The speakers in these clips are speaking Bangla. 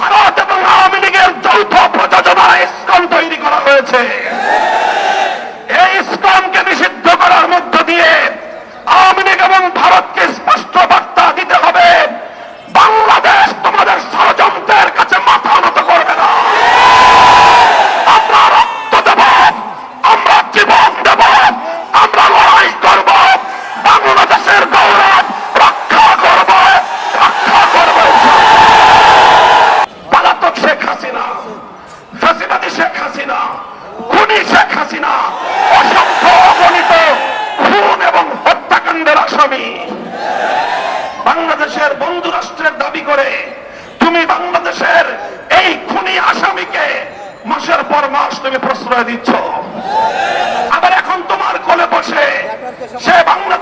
ভারত এবং আওয়ামী লীগের যৌথ প্রযোজনা ইস্কন তৈরি করা হয়েছে। হাসিনা, খুনি শেখ হাসিনা, অসংখ্য অগণিত খুন এবং হত্যাকাণ্ডের আসামি। বাংলাদেশের বন্ধু রাষ্ট্রের দাবি করে তুমি বাংলাদেশের এই খুনি আসামিকে মাসের পর মাস তুমি প্রশ্রয় দিচ্ছ। আবার এখন তোমার কোলে বসে সে বাংলাদেশ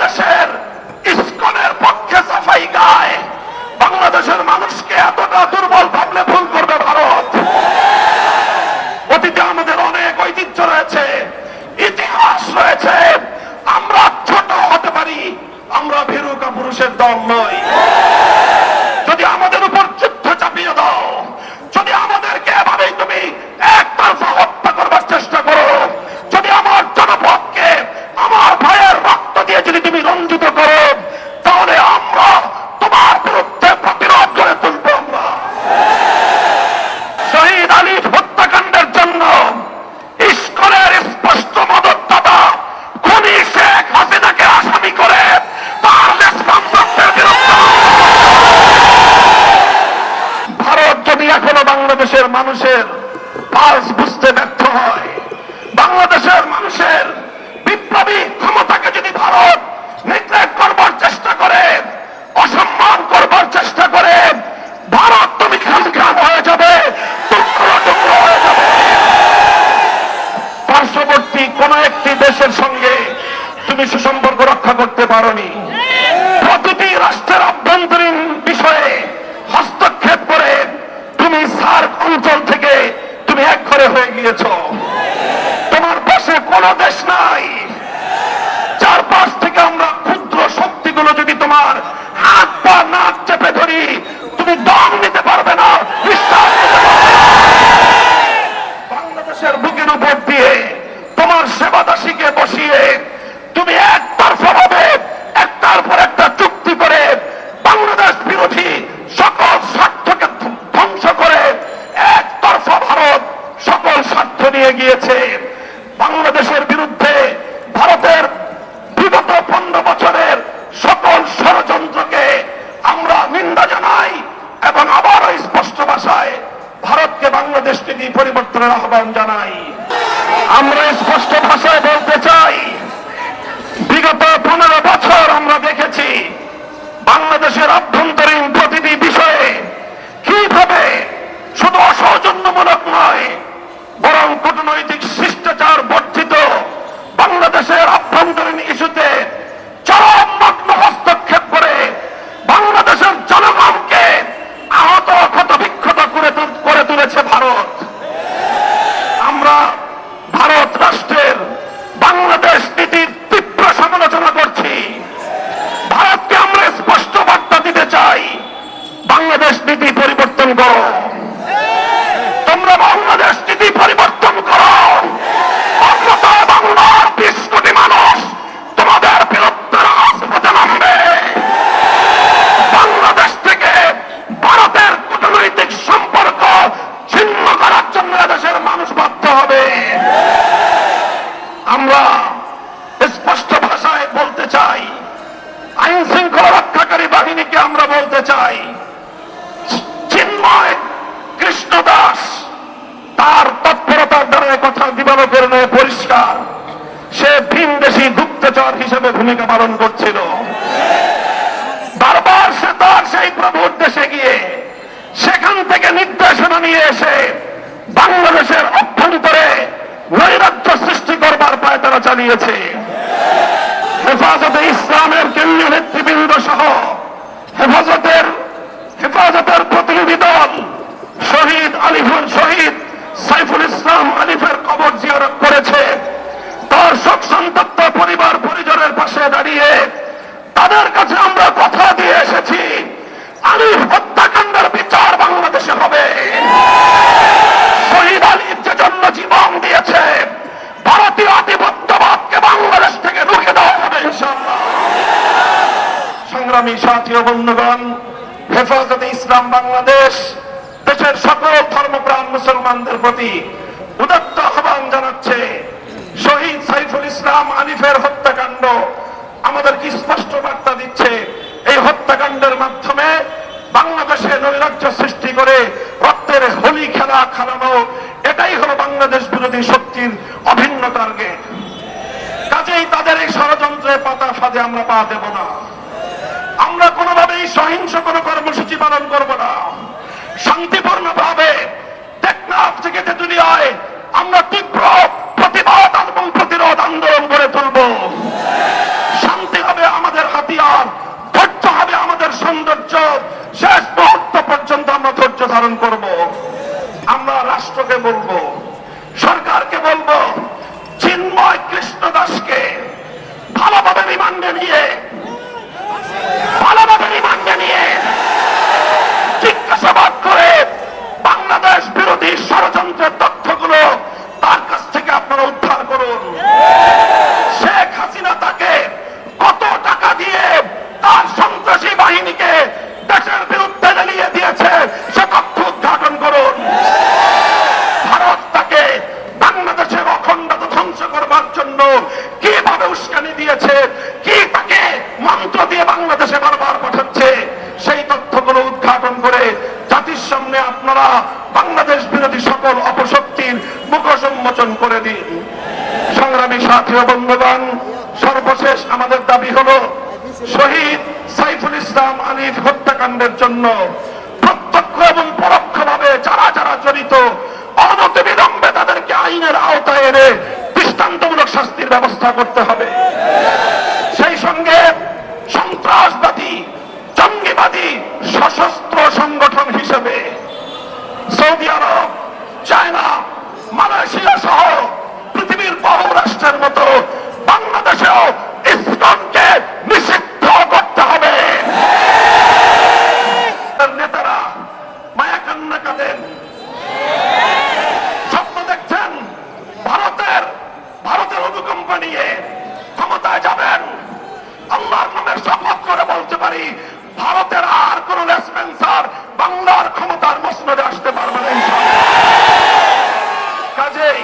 হয়েছে। আমরা ছোট হতে পারি আমরা ভেরুকা পুরুষের দম নয় মানুষের পাস বুঝতে ব্যর্থ হয়। বাংলাদেশের মানুষের বিপ্লবী ক্ষমতাকে যদি ভারত নিগ্রেট করবার চেষ্টা করে, অসম্মান করবার চেষ্টা করে, ভারত তুমি খান হয়ে যাবে হয়ে যাবে। পার্শ্ববর্তী কোন একটি দেশের সঙ্গে তুমি সুসম্পর্ক রক্ষা করতে পারোনি। আজকে বাংলাদেশ থেকে পরিবর্তনের আহ্বান জানাই। আমরা স্পষ্ট ভাষায় বলতে চাই, বিগত পনেরো বছর আমরা দেখেছি, বাংলাদেশের অভ্যন্তরীণ ভূমিকা পালন করছিল। বারবার সে তার সেই প্রভুর দেশে গিয়ে সেখান থেকে নির্দেশনা নিয়ে এসে বাংলাদেশের অভ্যন্তরে নৈরাজ্য সৃষ্টি করবার পায়তারা চালিয়েছে। হেফাজতে ইসলামের কেন্দ্রীয় ইসলাম বাংলাদেশ, দেশের সকল ধর্মপ্রাণ মুসলমানদের প্রতি উদাত্ত আহ্বান জানাচ্ছে, শহীদ সাইফুল ইসলাম আলিফের হত্যাকাণ্ড আমাদেরকে স্পষ্ট বার্তা দিচ্ছে? এই হত্যাকাণ্ডের মাধ্যমে বাংলাদেশে নৈরাজ্য সৃষ্টি করে রক্তের হোলি খেলা খেলানো, এটাই হলো বাংলাদেশ বিরোধী শক্তির অভিন্ন টার্গেট। কাজেই তাদের এই ষড়যন্ত্রের পাতা ফাঁদে আমরা পা দেব না। আমরা কোনোভাবেই সহিংস কোনো রাষ্ট্রকে বলব? সরকারকে বলব, চিন্ময় কৃষ্ণ দাসকে ভালোভাবে রিমান্ডে নিয়ে, ভালোভাবে রিমান্ডে নিয়ে জিজ্ঞাসাবাদ করে বাংলাদেশ বিরোধী ষড়যন্ত্রের তথ্যগুলো তার কাছ থেকে আপনারা উদ্ধার করুন শেখ হাসিনা তাকে কত টাকা দিয়ে তার সন্ত্রাসী বাহিনীকে দেশের বিরুদ্ধে জ্বালিয়ে দিয়েছে সে তথ্য উদ্ঘাটন করুন ভারত তাকে বাংলাদেশের অখণ্ডতা ধ্বংস করবার জন্য কীভাবে উস্কানি দিয়েছে? কি তাকে মন্ত্র দিয়ে বাংলাদেশে বারবার পাঠাচ্ছে? সেই তথ্যগুলো উদ্ঘাটন করে জাতির সামনে আপনারা বাংলাদেশ বিরোধী সকল অপশক্তির মুখোশ উন্মোচন করে দিন। সংগ্রামী সাথী বন্ধুগণ, সর্বশেষ আমাদের দাবি হলো, শহীদ সাইফুল ইসলাম আলিফ হত্যাকাণ্ডের জন্য প্রত্যক্ষ এবং পরোক্ষভাবে যারা যারা জড়িত অনতি বিলম্বে তাদেরকে আইনের আওতায় এনে দৃষ্টান্তমূলক শাস্তির ব্যবস্থা করতে হবে। পারি ভারতের আর কোন লেসপেন্সার বাংলার ক্ষমতার মসনদে আসতে পারবে না কাজেই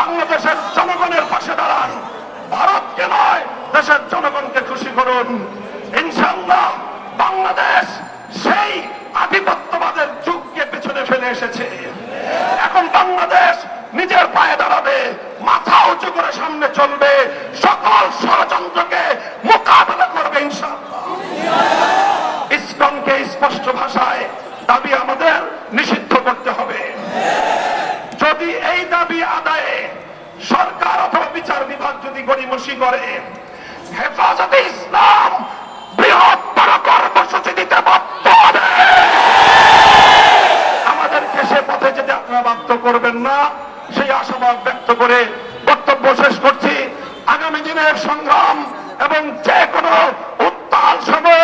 বাংলাদেশের জনগণের পাশে দাঁড়ান। ভারতকে নয়, দেশের জনগণকে খুশি করুন। ইনশাল্লাহ বাংলাদেশ সেই আধিপত্যবাদের যুগকে পেছনে ফেলে এসেছে। এখন বাংলাদেশ নিজের পায়ে দাঁড়াবে, মাথা উঁচু করে সামনে চলবে, সকল ষড়যন্ত্রকে মোকাবেলা করবে ইনশাল্লাহ ইসকনকে স্পষ্ট ভাষায় দাবি আমাদের নিষিদ্ধ করতে হবে। যদি এই দাবি আদায়ে সরকার অথবা বিচার বিভাগ যদি গড়িমসি করে, হেফাজতে ইসলাম বৃহত্তর কর্মসূচি দিতে বাধ্য হবে। পথে আপনারা বাধ্য করবেন না, সেই আশাবাদ ব্যক্ত করে বক্তব্য শেষ করছি। আগামী দিনের সংগ্রাম এবং যে কোনো উত্তাল সময়ে